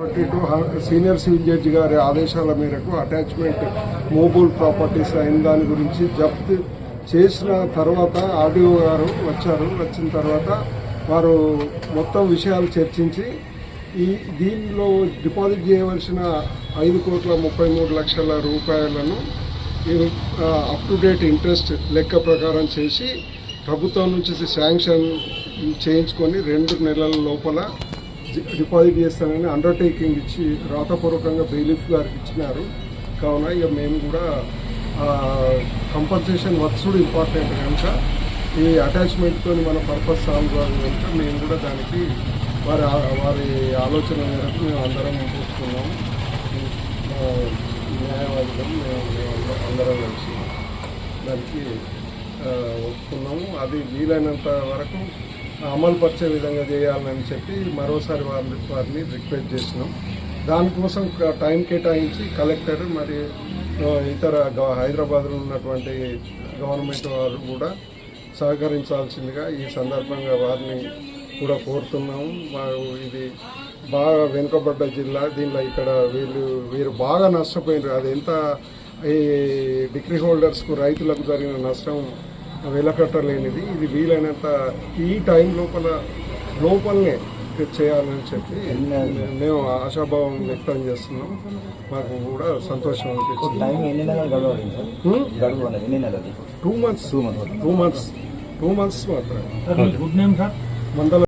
Twenty two senior civil judge గారి ఆదేశాల మేరకు అటాచ్మెంట్ మోబుల్ ప్రాపర్టీస్ అయిన దాని గురించి జప్తు చేసిన తర్వాత ఆర్డీఓ గారు వచ్చారు. వచ్చిన తర్వాత వారు మొత్తం విషయాలు చర్చించి ఈ దీనిలో డిపాజిట్ చేయవలసిన ఐదు కోట్ల ముప్పై మూడు లక్షల రూపాయలను అప్ టు డేట్ ఇంట్రెస్ట్ లెక్క ప్రకారం చేసి ప్రభుత్వం నుంచి శాంక్షన్ చేయించుకొని రెండు నెలల లోపల డిపాజిట్ చేస్తానని అండర్టేకింగ్ ఇచ్చి రాతపూర్వకంగా బెయిలిఫ్ గారికి ఇచ్చినారు. కావున ఇక మేము కూడా కంపన్సేషన్ వర్క్స్ కూడా ఇంపార్టెంట్ కనుక ఈ అటాచ్మెంట్తో మన పర్పస్ సాల్వ్ కాదు కనుక మేము కూడా దానికి వారి వారి ఆలోచన మేరకు మేము అందరం చూసుకున్నాము ఆ, న్యాయవాదులు మేము మేము అందరం కలిసి దానికి ఒప్పుకున్నాము. అది వీలైనంత వరకు అమలు పరిచే విధంగా చేయాలని చెప్పి మరోసారి వారిని వారిని రిక్వెస్ట్ చేసినాం. దానికోసం టైం కేటాయించి కలెక్టర్ మరి ఇతర గ- హైదరాబాద్లో ఉన్నటువంటి గవర్నమెంట్ వారు కూడా సహకరించాల్సిందిగా ఈ సందర్భంగా వారిని కూడా కోరుతున్నాము. వారు ఇది బాగా వెనుకబడ్డ జిల్లా దీనిలో ఇక్కడ వీళ్ళు వీరు బాగా నష్టపోయినారు. అది ఎంత ఈ డిగ్రీ హోల్డర్స్కు రైతులకు జరిగిన నష్టం వెలకట్టలేనిది ఇది వీలైనంత ఈ టైం లోపల లోపలనే చేయాలని చెప్పి మేము ఆశాభావం వ్యక్తం చేస్తున్నాం. మాకు కూడా సంతోషం అనిపించింది. Time months two months two months two months మాత్రమే. గుడ్ నేమ్ సార్ మండల